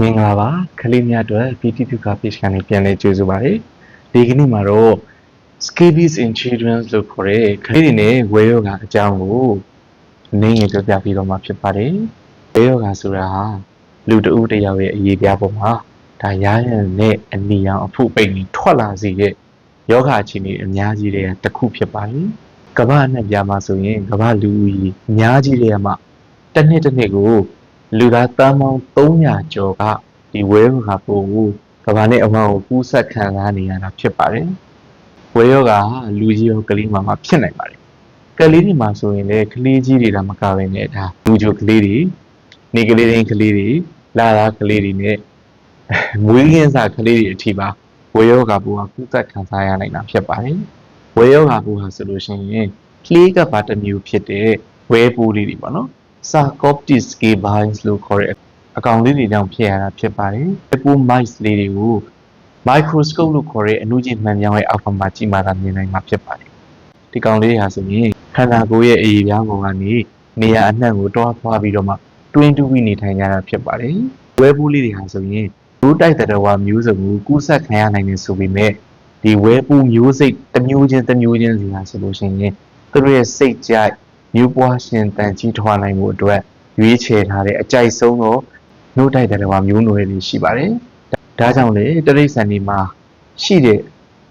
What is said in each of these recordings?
မင်္ဂလာပါခလေးများအတွက် PTP က page ကနေပြန်လဲကြိုဆိုပါရစေဒီကနေ့မှာတော့ scabies in children လို့ခေါ်တဲ့ခလေးတွေနဲ့ဝဲယောဂအကြောင်းကိုနင်းငယ်ပြောပြပြီးတော့မှဖြစ်ပါတယ်ဝဲယောဂဆိုတာဟာလူတဦးတစ်ယောက်ရဲ့အရေးပြားပေါ်မှာဒါရရန်နဲ့အနီရောင်အဖုပိတ်နေထွက်လာစေတဲ့ယောဂအခြေအနေအများကြီးတွေကတစ်ခုဖြစ်ပါတယ်ကမ္ဘာနဲ့ပြမှာဆိုရင်ကမ္ဘာလူဦးရေအများကြီးတွေကမှတစ်နှစ်တစ်နှစ်ကို လူသားတန်းပေါင်း300ကျော်ကဒီဝဲယောဂပိုးကိုကမ္ဘာနဲ့အမှောင်ကိုကူးစက်ခံစားနေရတာဖြစ်ပါတယ်။ဝဲယောဂဟာလူကြီးရောကလေးမှမှဖြစ်နိုင်ပါတယ်။ကလေးတွေမှာဆိုရင်လည်းကလေးကြီးတွေဒါမကဘဲနဲ့ဒါလူချိုကလေးတွေနေကလေးတိုင်းကလေးတွေလာသားကလေးတွေနဲ့မွေးကင်းစားကလေးတွေအထိပါဝဲယောဂပိုးကကူးစက်ခံစားရနိုင်တာဖြစ်ပါတယ်။ဝဲယောဂပိုးဟာဆိုလို့ရှိရင်ကလေးကပါတစ်မျိုးဖြစ်တဲ့ဝဲပိုးလေးတွေပေါ့နော်။ Sarcoptes gibbons လို့ခေါ်တဲ့အကောင်လေးတွေတောင်ဖြစ်ရတာဖြစ်ပါတယ်။အပူ mice လေးတွေကို microscope လို့ခေါ်တဲ့အနုကြည့်မှန်ပြောင်းရဲ့အောက်မှာကြည့်မှသာမြင်နိုင်မှာဖြစ်ပါတယ်။ဒီကောင်လေးဟာဆိုရင်ခန္ဓာကိုယ်ရဲ့အရေးပြားပေါ်ကနေနေရာအနှံ့ကိုတွားဖွာပြီးတော့မှတွင်းတူပြီးနေထိုင်ကြတာဖြစ်ပါတယ်။ဝဲပူးလေးတွေဟာဆိုရင်လူတိုက်တဲ့တော်မျိုးစုံကိုကူးစက်ခံရနိုင်နေဆိုပေမဲ့ဒီဝဲပူးမျိုးစိတ်တစ်မျိုးချင်းတစ်မျိုးချင်းစီဟာဆိုလို့ရှိရင်သူတို့ရဲ့စိတ်ကြိုက် မျိုးပွားရှင်တန်ကြီးထွားနိုင်မှုအတွက်ရွေးချယ်ထားတဲ့အကြိုက်ဆုံးသောနှုတ်တိုက်တဲ့တော်မျိုးနွယ်တွေရှိပါတယ်။ဒါကြောင့်လေတရိษံဒီမှာရှိတဲ့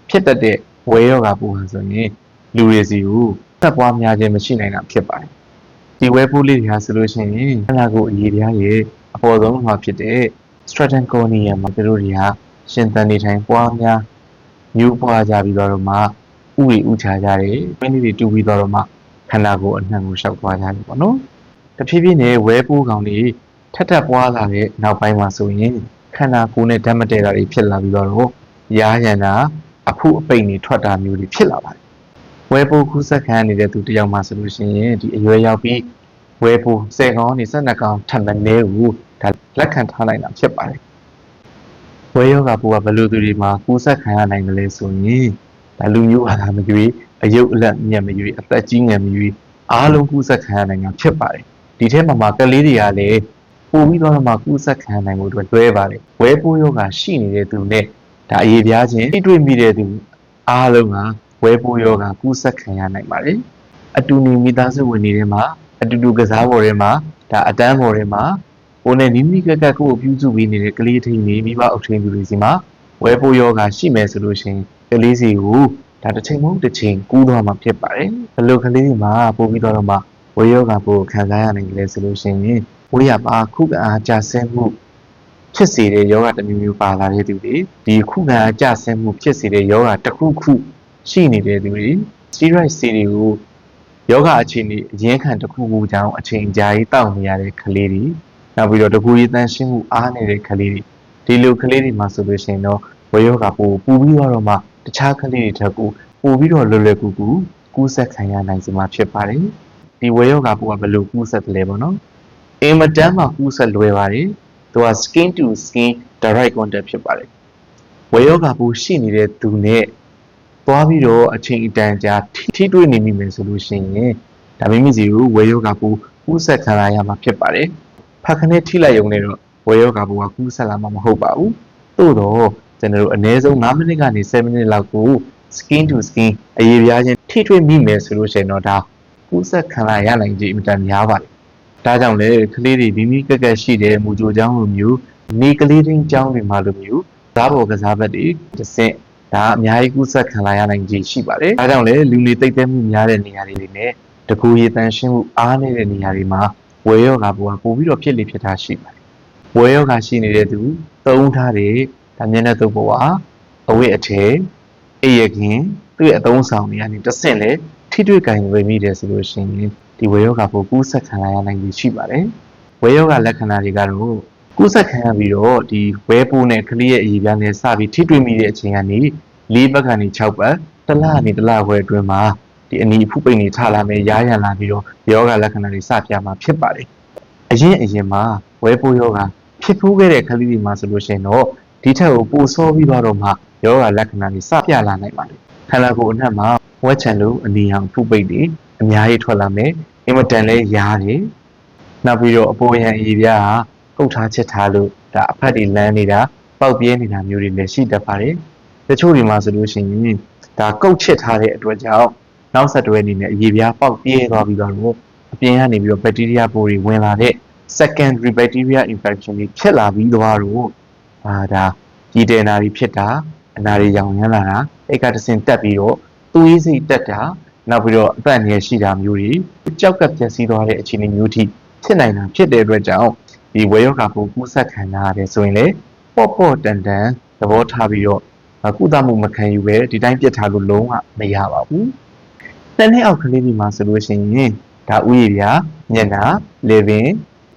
ဖြစ်တတ်တဲ့ဝဲရောဂါပူဟာဆိုရင်လူတွေစီကိုသက်ပွားများခြင်းမရှိနိုင်တာဖြစ်ပါတယ်။ဒီဝဲပူလေးတွေဟာဆိုလို့ရှိရင်ခန္ဓာကိုယ်အရေးပြားရဲ့အပေါ်ဆုံးမှာဖြစ်တဲ့ stratum cornea မှာသူတို့တွေကရှင်သန်နေထိုင်ပွားများမျိုးပွားကြပြီးတော့မှဥတွေဥချကြတယ်။ပင်းလေးတွေတူပြီးတော့မှ ခန္ဓာကိုယ်အနှံ့ကိုရှောက်သွားကြတယ်ပေါ့နော်။တဖြည်းဖြည်းနဲ့ဝဲပိုးကောင်တွေထက်ထက်ပွားလာတဲ့နောက်ပိုင်းမှာဆိုရင်ခန္ဓာကိုယ်နဲ့ဓာတ်မတည့်တာတွေဖြစ်လာပြီးတော့ရားရန်တာအဖုအပိန်တွေထွက်တာမျိုးတွေဖြစ်လာပါတယ်။ဝဲပိုးကူးစက်ခံရနေတဲ့သူတစ်ယောက်မှဆိုလို့ရှိရင်ဒီအရွယ်ရောက်ပြီးဝဲပိုး၁၀ကောင်နေ၁၂ကောင်ထပ်မနေဘူးဒါလက်ခံထားနိုင်တာဖြစ်ပါတယ်။ဝဲယောဂပိုးကဘယ်လိုသူတွေမှာကူးစက်ခံရနိုင်တယ်လဲဆိုရင်ဒါလူမျိုးဟာမကြွေ အယုတ်အလက်မြတ်မကြွေအသက်ကြီးငယ်မကြွေအားလုံးကူးစက်ခံရနိုင်တာဖြစ်ပါတယ်။ဒီထဲမှာမှာကလေးတွေကလည်းပို့ပြီးတော့မှကူးစက်ခံနိုင်မှုအတွက်လွဲပါတယ်ဝဲပိုးယောဂရှိနေတဲ့သူနဲ့ဒါအရေးပြားခြင်းထိတွေ့မိတဲ့သူအားလုံးကဝဲပိုးယောဂကူးစက်ခံရနိုင်ပါတယ်အတူနေမိသားစုဝင်နေတဲ့မှာအတူတူကစားပေါ်ထဲမှာဒါအတန်းပေါ်ထဲမှာကိုယ်နဲ့နီးနီးကပ်ကပ်ကိုယ်ပြုစုပေးနေတဲ့ကလေးထိန်နေမိဘအုပ်ထိန်သူတွေစီမှာဝဲပိုးယောဂရှိမယ်ဆိုလို့ရှိရင်ကလေးစီကို ဒါတစ်ချိန်မဟုတ်တစ်ချိန်ကူးတော့မှာဖြစ်ပါတယ်ဘယ်လိုကလေးတွေမှာပို့ပြီးတော့မှဝဲယောဂပို့ခံစားရနိုင်တယ်ဆိုလို့ရှိရင်ဝေးရပါခုခံအားကြဆဲမှုဖြစ်စေတဲ့ယောဂတစ်မျိုးမျိုးပါလာတဲ့သူတွေဒီခုခံအားကြဆဲမှုဖြစ်စေတဲ့ယောဂတစ်ခုခုရှိနေတဲ့သူတွေ steroid ဆေးတွေကိုယောဂအခြေအနေအရင်းခံတစ်ခုခုကြောင့်အချိန်ကြာကြီးတောက်နေရတဲ့ကလေးတွေနောက်ပြီးတော့တကူရေးတန်းရှင်းမှုအားနေတဲ့ကလေးတွေဒီလိုကလေးတွေမှာဆိုလို့ရှိရင်တော့ ဝေယောဂပူပူပြီးတော့မှတခြားကလေးတွေထက်ကိုပူပြီးတော့လွယ်လွယ်ကူကူကူးစက်ခံရနိုင်စမှာဖြစ်ပါတယ်ဒီဝေယောဂပူကဘယ်လိုကူးစက်တယ်လဲပေါ့နော်အင်မတန်မှကူးဆက်လွယ်ပါတယ်သူက skin to skin direct contact ဖြစ်ပါတယ်ဝေယောဂပူရှိနေတဲ့သူနဲ့သွားပြီးတော့အချိန်အတန်ကြာထိတွေ့နေမိမယ်ဆိုလို့ရှိရင်ဒါမိမိစီကိုဝေယောဂပူကူးဆက်ခံရမှာဖြစ်ပါတယ်ဖက်ခနဲ့ထိလိုက်ရုံနဲ့တော့ဝေယောဂပူကကူးဆက်လာမှာမဟုတ်ပါဘူးသို့တော့ ကျွန်တော်တို့အနည်းဆုံး9မိနစ်ကနေ7မိနစ်လောက်ကို skin to skin အရေးပြားချင်းထိတွေ့မိမယ်ဆိုလို့ရှိရင်တော့ဒါကူးဆက်ခံရနိုင်ခြင်းအင်မတန်များပါတယ်ဒါကြောင့်လေကလေးတွေမိမိကက်ကက်ရှိတဲ့မူကြိုချောင်းလိုမျိုးနေကလေးတင်းချောင်းတွေမှာလိုမျိုးစားပေါ်ကစားဘက်တွေတစ်ဆင့်ဒါအများကြီးကူးစက်ခံလာရနိုင်ခြေရှိပါတယ်။ဒါကြောင့်လေလူနေတိတ်တဲမှုများတဲ့နေရာတွေနဲ့တကူရေတန်ရှင်းမှုအားနေတဲ့နေရာတွေမှာဝေယောဂါဘဝပို့ပြီးတော့ဖြစ်လေဖြစ်တာရှိပါတယ်။ဝေယောဂါရှိနေတဲ့သူသုံးထားတဲ့ ဒါမျက်နှာတုပ်ဘဝအဝိအထည်အိယခင်သူ့ရဲ့အသုံးဆောင်တွေကနေတစ်ဆင့်လေထိတွေ့ကင်ဝေမိတယ်ဆိုလို့ရှိရင်ဒီဝေယောဂပိုကူးဆက်ခံရနိုင်ပြီရှိပါတယ်။ဝေယောဂလက္ခဏာတွေကတော့ကူးဆက်ခံရပြီးတော့ဒီဝဲပိုးနဲ့ကလေးရဲ့အရေးပြားနဲ့စပြီးထိတွေ့မိတဲ့အချိန်ကနေ၄ဘက်ကနေ6ဘက်တစ်လကနေတစ်လခွဲအတွင်းမှာဒီအနီဖုပိန်တွေထလာမယ်ရားရန်လာပြီးတော့ယောဂလက္ခဏာတွေစပြမှာဖြစ်ပါတယ်။အရင်အရင်မှာဝဲပိုးယောဂဖြစ်ဖူးခဲ့တဲ့ကလေးတွေမှာဆိုလို့ရှိရင်တော့ ဒီထက်ကိုပိုဆိုးပြီးတော့မှယောဂလက္ခဏာတွေစပြလာနိုင်ပါတယ်။ခန္ဓာကိုယ်အနှံ့မှာဝက်ချန်လိုအနီဟောင်ဖုပိတ်တွေအများကြီးထွက်လာမယ်အင်မတန်လဲရားတယ်နောက်ပြီးတော့အပေါ်ရန်အည်ပြားဟာကုတ်ထားချက်ထားလို့ဒါအဖက်တွေလန်းနေတာပေါက်ပြဲနေတာမျိုးတွေလည်းရှိတတ်ပါတယ်တချို့တွေမှာဆိုလို့ရှိရင်ဒါကုတ်ချစ်ထားတဲ့အတွက်ကြောင့်နောက်ဆက်တွဲအနေနဲ့အရေပြားပေါက်ပြဲသွားပြီးတော့အပြင်ကနေပြီးတော့ဘက်တီးရီးယားပိုးတွေဝင်လာတဲ့ secondary bacteria infection တွေဖြစ်လာပြီးတော့ အာဒါကြီးတဲ့နာတွေဖြစ်တာအနာတွေရောင်ရမ်းလာတာအိတ်ကတဆင်တက်ပြီးတော့သွေးစိတ်တက်တာနောက်ပြီးတော့အသက်အန္တရာယ်ရှိတာမျိုးတွေကြောက်ကပ်ပြည့်စည်သွားတဲ့အခြေအနေမျိုးထိဖြစ်နိုင်တာဖြစ်တဲ့အတွက်ကြောင့်ဒီဝေယောဂပိုးကူးစက်ခံရတဲ့ဆိုရင်လေပေါ့ပေါ့တန်တန်သဘောထားပြီးတော့ကုသမှုမခံယူပဲဒီတိုင်းပြစ်ထားလို့လုံးဝမရပါဘူး။တနေ့အောက်ကလေးဒီမှာဆိုလို့ရှိရင်ဒါဥယျာပြညနာလေပင်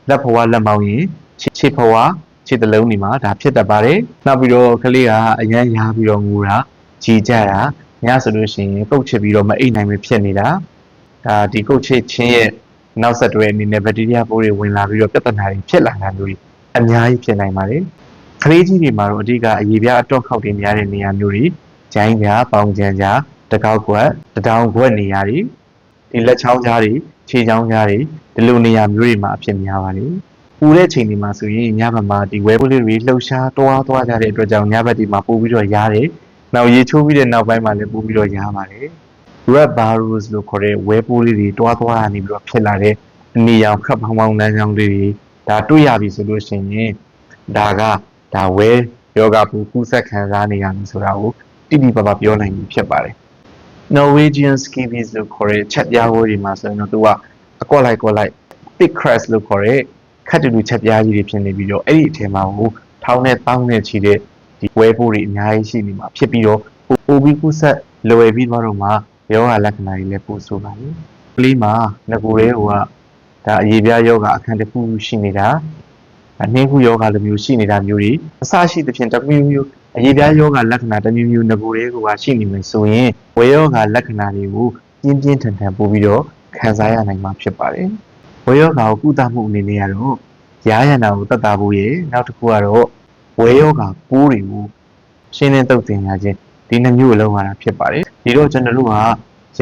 လက်ဖွားလက်မောင်းရင်ခြေခြေဖွား ခြေတလုံးဒီမှာဒါဖြစ်တတ်ပါတယ်။နောက်ပြီးတော့ကလေးကအရန်ရားပြီးတော့ငိုတာကြည်ကြတာညဆိုလို့ရှိရင်ကုတ်ချစ်ပြီးတော့မအိပ်နိုင်ပဲဖြစ်နေတာဒါဒီကုတ်ချစ်ချင်းရဲ့နောက်ဆက်တွဲအနေနဲ့ဘက်တီးရီးယားပိုးတွေဝင်လာပြီးတော့ပြဿနာတွေဖြစ်လာတာမျိုးတွေအများကြီးဖြစ်နိုင်ပါတယ်။ကလေးကြီးတွေမှာတော့အဓိကအရေပြားအတော့ခောက်တွေများတဲ့နေရာမျိုးတွေဂျိုင်းပြားပေါင်ကြံကြားတကောက်ကွက်တတောင်ကွက်နေရာတွေဒီလက်ချောင်းကြားတွေခြေချောင်းကြားတွေဒီလိုနေရာမျိုးတွေမှာအဖြစ်များပါတယ်။ ပူတဲ့ချိန်တွေမှာဆိုရင်ညဘက်မှာဒီဝဲပိုးလေးတွေလှုပ်ရှားတွားသွားကြတဲ့အတွက်ကြောင့်ညဘက်ဒီမှာပို့ပြီးတော့ရားတယ်။နောက်ရေချိုးပြီးတဲ့နောက်ပိုင်းမှာလည်းပို့ပြီးတော့ရားပါတယ်။ red barrows လို့ခေါ်တဲ့ဝဲပိုးလေးတွေတွားသွားတာနေပြီးတော့ဖြစ်လာတဲ့အနေရောင်ခပ်ဖောင်းဖောင်းလမ်းကြောင်းလေးတွေဒါတွေ့ရပြီဆိုလို့ရှိရင်ဒါကဒါဝဲယောဂပူကူးဆက်ခံစားနေရပြီဆိုတာကိုတိတိပပပြောနိုင်ပြီဖြစ်ပါတယ် Norwegian scabies လို့ခေါ်တဲ့ချက်ပြားဝဲတွေမှာဆိုရင်တော့သူကအကွက်လိုက်ကွက်လိုက် thick crust လို့ခေါ်တဲ့ ခက်တူတူချက်ပြားကြီးတွေဖြစ်နေပြီးတော့အဲ့ဒီအထက်မှာဟိုထောင်းနဲ့တောင်းနဲ့ချီတဲ့ဒီဝဲပိုးတွေအများကြီးရှိနေမှာဖြစ်ပြီးတော့ပိုပြီးကူးဆက်လွယ်ပြီးတော့မှယောဂလက္ခဏာတွေလည်းပိုဆိုပါတယ်ကလေးမှာငကိုယ်လေးဟိုကဒါအရေပြားယောဂအခန်းတစ်ခုရှိနေတာအနှင်းခုယောဂလိုမျိုးရှိနေတာမျိုးတွေအစရှိသဖြင့်တစ်မျိုးမျိုးအရေပြားယောဂလက္ခဏာတစ်မျိုးမျိုးငကိုယ်လေးကရှိနေမယ်ဆိုရင်ဝေယောဂလက္ခဏာတွေကိုပြင်းပြင်းထန်ထန်ပို့ပြီးတော့ခံစားရနိုင်မှာဖြစ်ပါတယ် ဝေယောဂကိုကုသမှုအနေနဲ့ကတော့ရားရနာကိုတတ်တာဖို့ရေနောက်တစ်ခုကတော့ဝေယောဂပိုးတွေကိုရှင်းလင်းတုတ်တင်ရခြင်းဒီနှမျိုးလုံးရတာဖြစ်ပါတယ်ဒီတော့ကျွန်တော်တို့က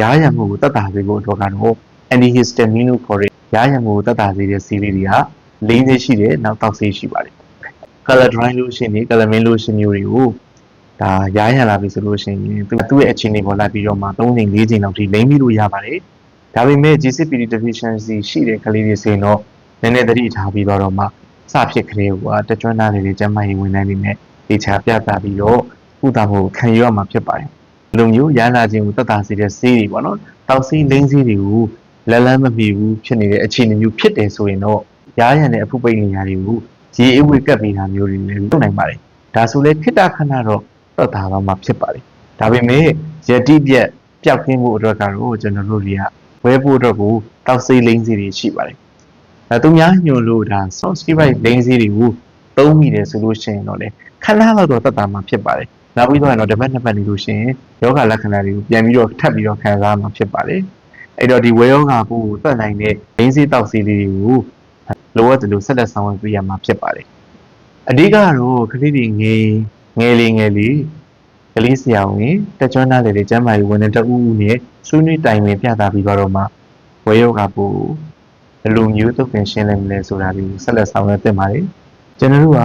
ရားရမှုကိုတတ်တာစေဖို့အတွက်ကတော့ antihistamine လို့ခေါ်တဲ့ရားရမှုကိုတတ်တာစေတဲ့ဆေးလေးတွေက၄ဆေးရှိတယ်နောက်တောက်ဆေးရှိပါတယ် color dry lotion တွေ calamine lotion မျိုးတွေကိုဒါရားရံလာပြီဆိုလို့ရှိရင်သူသူ့ရဲ့အခြေအနေပေါ်လိုက်ပြီးတော့မှ၃ချိန်၄ချိန်လောက်ထိလိမ့်ပြီးလို့ရပါတယ် ဒါပေမဲ့ GCPD deficiency ရှိတဲ့ကလေးတွေဆိုရင်တော့နည်းနည်းသတိထားပြီးတော့မှစဖြစ်ကလေးကတကြွနာလေးတွေကျမကြီးဝင်နေနေနဲ့ဒေချာပြသပြီးတော့ကုသမှုခံယူရမှာဖြစ်ပါတယ်လူမျိုးရန်လာခြင်းကိုသက်သာစေတဲ့ဆေးတွေပေါ့နော်တောက်ဆေးလိမ့်ဆေးတွေကိုလက်လန်းမမီဘူးဖြစ်နေတဲ့အခြေအနေမျိုးဖြစ်တယ်ဆိုရင်တော့ရားရံတဲ့အဖုပိတ်နေရာတွေကိုရေအဝေကပ်ပြီးတာမျိုးတွေလည်းလုပ်နိုင်ပါတယ်ဒါဆိုလေခိတ္တခဏတော့သက်သာတော့မှဖြစ်ပါတယ်ဒါပေမဲ့ယတိပြက်ပျောက်ကင်းဖို့အတွက်ကတော့ကျွန်တော်တို့တွေက ဝဲဖို့အတွက်ကိုတောက်ဆေးလိမ့်ဆေးတွေရှိပါတယ်ဒါသူများညွှန်လို့ဒါ soft steroid လိမ့်ဆေးတွေကိုသုံးမိတယ်ဆိုလို့ရှိရင်တော့လေခဏလောက်တော့သက်သာမှဖြစ်ပါတယ်နောက်ပြီးတော့တော့တစ်ပတ်နှစ်ပတ်နေလို့ရှိရင်ယောဂလက္ခဏာတွေကိုပြန်ပြီးတော့ထပ်ပြီးတော့ခံစားမှာဖြစ်ပါတယ်အဲ့တော့ဒီဝေယောဂပိုးကိုသက်နိုင်တဲ့ဒိန်းစေးတောက်စေးလေးတွေကိုလိုအပ်တယ်လို့ဆက်လက်ဆောင်ရွက်ပေးရမှာဖြစ်ပါတယ်အဓိကတော့ကလေးတွေငယ်ငယ်လေးငယ်လေး ကလေးဆရာဝန်တက်ကြွနားလေလေကျမ်းမာရေးဝန်ထမ်းတဦးဦးနဲ့ဆွေးနွေးတိုင်ပင်ပြသပြီးတော့မှဝေယောဂပိုးဘယ်လိုမျိုးသုတ်ပြင်ရှင်းနိုင်မလဲဆိုတာဒီဆက်လက်ဆောင်ရွက်သင့်ပါတယ်ကျွန်တော်တို့က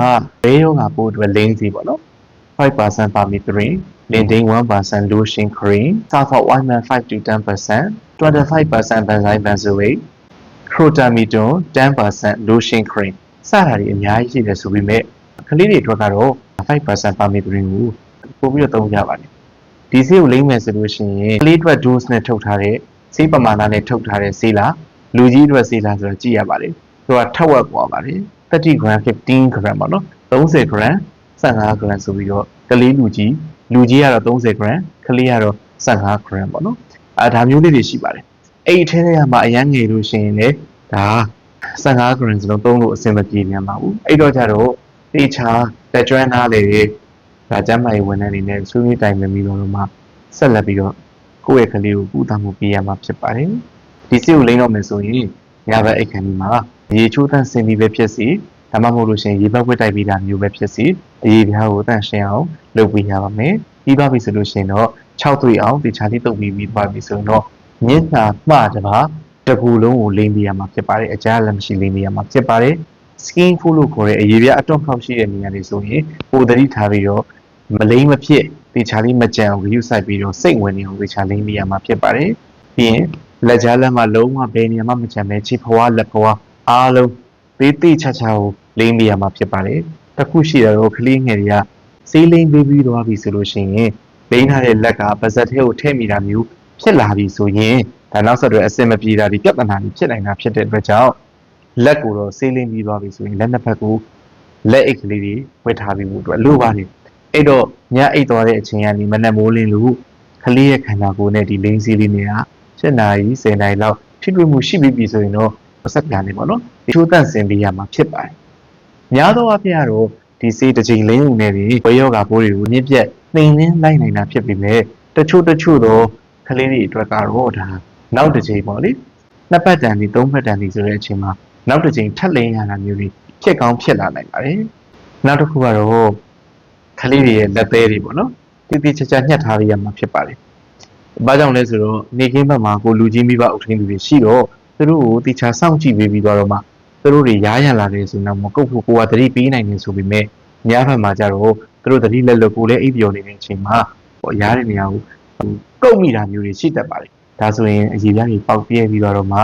ဝေယောဂပိုးအတွက်လင်းစီပေါ့နော်5% permethrin, linting 1% lotion cream, sulfur ointment 5 to 10%, 25% benzyl benzoate, crotamidone 10% lotion cream စတာတွေအများကြီးရှိတယ်ဆိုပေမဲ့ကလေးတွေအတွက်ကတော့5% permethrin ကို ပို့ပြီးတော့သုံးကြပါတယ်ဒီဆေးကိုလိမ့်မယ်ဆိုလို့ရှိရင်ကလေးအတွက် dose နဲ့ထုတ်ထားတဲ့ဆေးပမာဏနဲ့ထုတ်ထားတဲ့ဆေးလားလူကြီးအတွက်ဆေးလားဆိုတော့ကြည့်ရပါတယ်သူကထက်ဝက်ပွားပါတယ်30 gram 15 gram ပေါ့နော်30 gram 15 gram ဆိုပြီးတော့ကလေးလူကြီးလူကြီးကတော့30 gram ကလေးကတော့15 gram ပေါ့နော်အဲဒါမျိုးလေးတွေရှိပါတယ်အဲ့ဒီထဲထဲမှာအရန်ငယ်လို့ရှိရင်လေဒါ15 gram စလုံးသုံးလို့အဆင်မပြေမြန်ပါဘူးအဲ့တော့ကြတော့တေချာတက်ကျွမ်းသားလေ ဒါကျမ်းမာရေးဝန်ထမ်းတွေနဲ့ဆွေးနွေးတိုင်ပင်ပြီးတော့မှဆက်လက်ပြီးတော့ကိုယ့်ရဲ့ကလေးကိုကုသမှုပေးရမှာဖြစ်ပါတယ်ဒီစိတ်ကိုလိမ့်တော့မယ်ဆိုရင်ညဘက်အိတ်ခံဒီမှာရေချိုးသန့်စင်ပြီးပဲဖြစ်စီဒါမှမဟုတ်လို့ရှိရင်ရေဘက်ဝက်တိုက်ပြီးတာမျိုးပဲဖြစ်စီအရေးပြားကိုတန့်ရှင်းအောင်လုပ်ပေးရပါမယ်ပြီးပါပြီဆိုလို့ရှိရင်တော့6သွေးအောင်တခြားလေးတုပ်ပြီးပြီးသွားပြီဆိုရင်တော့မျက်နှာမှတပါတကူလုံးကိုလိမ့်ပေးရမှာဖြစ်ပါတယ်အကြားလည်းမရှိလိမ့်ပေးရမှာဖြစ်ပါတယ် skin food လို့ခေါ်တဲ့အရေးပြအတော့ခောက်ရှိတဲ့နေရာတွေဆိုရင်ပိုသတိထားပြီးတော့မလိမ့်မဖြစ်တေချာလေးမကြံအောင်ဂရုစိုက်ပြီးတော့စိတ်ဝင်နေအောင်တေချာလိမ့်မိရမှာဖြစ်ပါတယ်ပြီးရင်လက်ကြားလက်မှာလုံးဝဘယ်နေရာမှမကြံပဲခြေဖွားလက်ဖွားအားလုံးသေးသေးချာချာကိုလိမ့်မိရမှာဖြစ်ပါတယ်တစ်ခုရှိတော့ကလေးငယ်တွေကစေးလိမ့်ပေးပြီးသွားပြီဆိုလို့ရှိရင်လိမ့်ထားတဲ့လက်ကပါဇက်ထဲကိုထည့်မိတာမျိုးဖြစ်လာပြီဆိုရင်ဒါနောက်ဆက်တွဲအဆင်မပြေတာဒီပြဿနာတွေဖြစ်နိုင်တာဖြစ်တဲ့အတွက်ကြောင့် လက်ကိုတော့ဆေးလင်းပြီးသွားပြီဆိုရင်လက်နှစ်ဖက်ကိုလက်အိတ်ကလေးတွေဝတ်ထားပြီးဖို့အတွက်လိုပါတယ်အဲ့တော့ညအိတ်သွားတဲ့အချိန်ကနေမနက်မိုးလင်းလို့ကလေးရဲ့ခန္ဓာကိုယ်နဲ့ဒီလိန်စီးလေးတွေက7နာရီ10နာရီလောက်ထိတွေ့မှုရှိပြီးပြီဆိုရင်တော့ဆက်ပြန်နေပါတော့ဒီချိုးတန့်စင်ပေးရမှာဖြစ်ပါတယ်များသောအားဖြင့်ကတော့ဒီစေးတစ်ချိန်လင်းုံနဲ့ဒီဝေယောဂါပိုးတွေကိုညစ်ပြက်နှိမ်နှင်းလိုက်နိုင်တာဖြစ်ပေမဲ့တချို့တချို့တော့ကလေးတွေအတွက်ကတော့ဒါနောက်တစ်ချိန်ပေါ့လေနှစ်ပတ်တန်ဒီသုံးပတ်တန်ဒီဆိုတဲ့အချိန်မှာ နောက်တစ်ချိန်ထပ်လင်းရတာမျိုးတွေဖြစ်ကောင်းဖြစ်လာနိုင်ပါတယ်။နောက်တစ်ခုကတော့ကလေးတွေရဲ့လက်သေးတွေပေါ့နော်။တိတိကျကျညှက်ထားရမှာဖြစ်ပါတယ်။ဘာကြောင့်လဲဆိုတော့နေကင်းဘက်မှာကိုလူကြီးမိဘအုပ်ထင်းသူတွေရှိတော့သူတို့ကိုတိကျစောင့်ကြည့်ပေးပြီးတော့မှသူတို့တွေရားရလာတယ်ဆိုတော့မကုတ်ဖို့ကိုကတတိပေးနိုင်နေဆိုပေမဲ့ညဘက်မှာကျတော့သူတို့တတိလက်လွတ်ကိုလည်းအိပ်ပျော်နေတဲ့အချိန်မှာဟိုရားတဲ့နေရာကိုကုတ်မိတာမျိုးတွေရှိတတ်ပါတယ်။ဒါဆိုရင်အရေးပြားတွေပေါက်ပြဲပြီးတော့မှ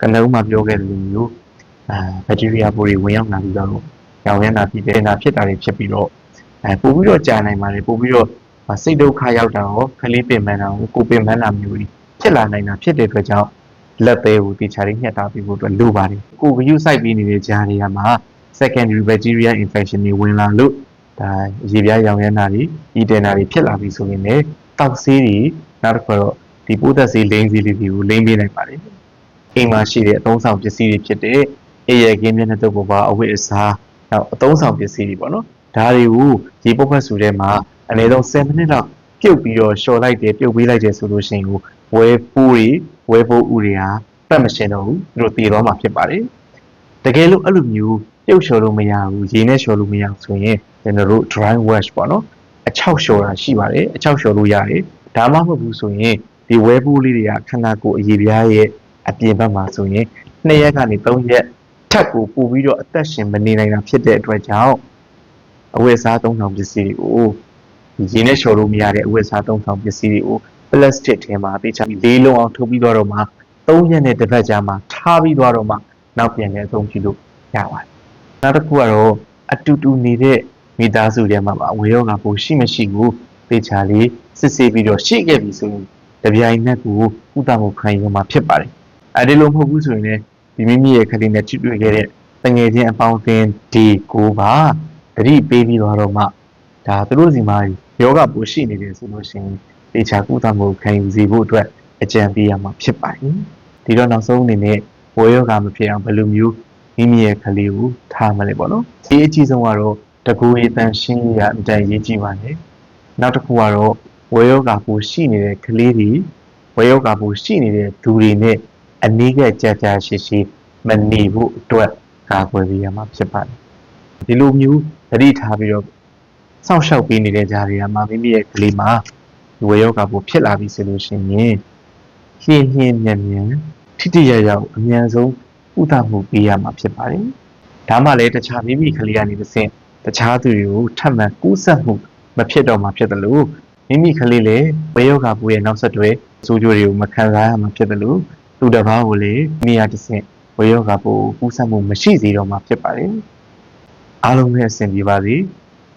ကနဦးမှာပြောခဲ့တဲ့လိုမျိုး အဲဘက်တီးရီးယားပိုးတွေဝင်ရောက်လာပြီးတော့ရောင်ရမ်းတာဖြစ်တယ်နာဖြစ်တာတွေဖြစ်ပြီးတော့အဲပို့ပြီးတော့ကြာနိုင်ပါတယ်ပို့ပြီးတော့စိတ်ဒုက္ခရောက်တာရောခလေးပင်ပန်းတာရောကိုပင်ပန်းတာမျိုးတွေဖြစ်လာနိုင်တာဖြစ်တဲ့အတွက်ကြောင့်လက်သေးကိုတေချာလေးညှက်တာပြီးဖို့အတွက်လိုပါတယ်ကိုဂရုစိုက်ပြီးနေတဲ့ကြားတွေကမှာ secondary bacterial infection တွေဝင်လာလို့ဒါရေပြားရောင်ရမ်းတာတွေဤတင်တာတွေဖြစ်လာပြီဆိုရင်လည်းတောက်ဆေးတွေနောက်တစ်ခါတော့ဒီပိုးသက်ဆေးလိမ့်ဆေးလေးတွေကိုလိမ့်ပေးနိုင်ပါတယ်အိမ်မှာရှိတဲ့အသုံးဆောင်ပစ္စည်းတွေဖြစ်တဲ့ အေရကင်းမျက်နှာတုပ်ပေါ်ပါအဝတ်အစားနောက်အသုံးဆောင်ပစ္စည်းတွေပေါ့နော်ဒါတွေကိုရေပုတ်ဖက်ဆူထဲမှာအနည်းဆုံး10မိနစ်လောက်ပြုတ်ပြီးတော့လျှော်လိုက်တယ်ပြုတ်ပေးလိုက်တယ်ဆိုလို့ရှိရင်ကိုဝဲပူတွေဝဲပိုးဥတွေဟာပတ်မရှင်တော့ဘူးသူတို့တည်တော့မှာဖြစ်ပါတယ်တကယ်လို့အဲ့လိုမျိုးပြုတ်လျှော်လို့မရဘူးရေနဲ့လျှော်လို့မရဘူးဆိုရင်ကျွန်တော်တို့ dry wash ပေါ့နော်အချောက်လျှော်တာရှိပါတယ်အချောက်လျှော်လို့ရတယ်ဒါမှမဟုတ်ဘူးဆိုရင်ဒီဝဲပိုးလေးတွေကခန္ဓာကိုယ်အရေပြားရဲ့အပြင်ဘက်မှာဆိုရင်2ရက်ကနေ3ရက် ထပ်ကိုပို့ပြီးတော့အသက်ရှင်မနေနိုင်တာဖြစ်တဲ့အတွက်ကြောင့်အဝတ်အစားသုံးဆောင်ပစ္စည်းတွေကိုရေနဲ့လျှော်လို့မရတဲ့အဝတ်အစားသုံးဆောင်ပစ္စည်းတွေကိုပလတ်စတစ်ထဲမှာတေချာပြီးလေးလုံးအောင်ထုတ်ပြီးတော့မှ3ရက်နဲ့တစ်ပတ်ကြာမှထားပြီးတော့မှနောက်ပြန်လည်းအသုံးပြုလို့ရပါတယ်။နောက်တစ်ခုကတော့အတူတူနေတဲ့မိသားစုထဲမှာပါဝေရောဂါပိုရှိမရှိကိုတေချာလေးစစ်ဆေးပြီးတော့ရှိခဲ့ပြီဆိုရင်တပြိုင်နက်ကိုဥတမှုခံရမှာဖြစ်ပါတယ်။အဲဒီလိုမဟုတ်ဘူးဆိုရင်လည်း ဒီမိမိရဲ့ခလေးနဲ့ထိတွေ့ခဲ့တဲ့တငယ်ချင်းအပေါင်းအသင်းဒီကိုပါတတိပေးပြီးတော့မှဒါသူတို့စီမှာယောဂပိုရှိနေတယ်ဆိုလို့ရှိရင်တေချာကုသမှုခံယူစီဖို့အတွက်အကြံပေးရမှာဖြစ်ပါတယ်ဒီတော့နောက်ဆုံးအနေနဲ့ဝေယောဂမဖြစ်အောင်ဘယ်လိုမျိုးမိမိရဲ့ခလေးကိုထားမလဲပေါ့နော်ဒီအကြီးဆုံးကတော့တကူရေးတန်ရှင်းရအတန်ရေးကြည့်ပါနဲ့နောက်တစ်ခုကတော့ဝေယောဂပိုရှိနေတဲ့ကလေးတွေဝေယောဂပိုရှိနေတဲ့သူတွေနဲ့ အနည်းကကြာကြာရှိရှိမနေဖို့အတွက်ကာကွယ်ပေးရမှာဖြစ်ပါတယ်ဒီလိုမျိုးသတိထားပြီးတော့စောင့်ရှောက်ပေးနေတဲ့ကြားတွေကမှမိမိရဲ့ကလေးမှာဝေယောဂပိုဖြစ်လာပြီဆိုလို့ရှိရင်ရှင်းရှင်းမြန်မြန်ထိတိရရောက်အမြန်ဆုံးဥဒမှုပေးရမှာဖြစ်ပါတယ်ဒါမှလည်းတခြားမိမိကလေးကနေတစ်ဆင့်တခြားသူတွေကိုထပ်မံကူးစက်မှုမဖြစ်တော့မှာဖြစ်တယ်လို့မိမိကလေးလည်းဝေယောဂပိုရဲ့နောက်ဆက်တွဲစိုးကျိုးတွေကိုမခံစားရမှာဖြစ်တယ်လို့ သူတစ်ပါးကိုလည်းမိရတစ်ဆင့်ဝေယောဂပိုကူးစက်မှုမရှိစေတော့မှာဖြစ်ပါတယ်အားလုံးနဲ့အဆင်ပြေပါစေ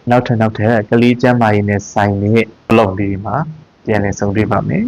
နောက်ထပ်နောက်ထပ်ကလေးကျမ်းမာရေးနဲ့ဆိုင်တဲ့ blog လေးမှာပြန်လည်ဆုံတွေ့ပါမယ်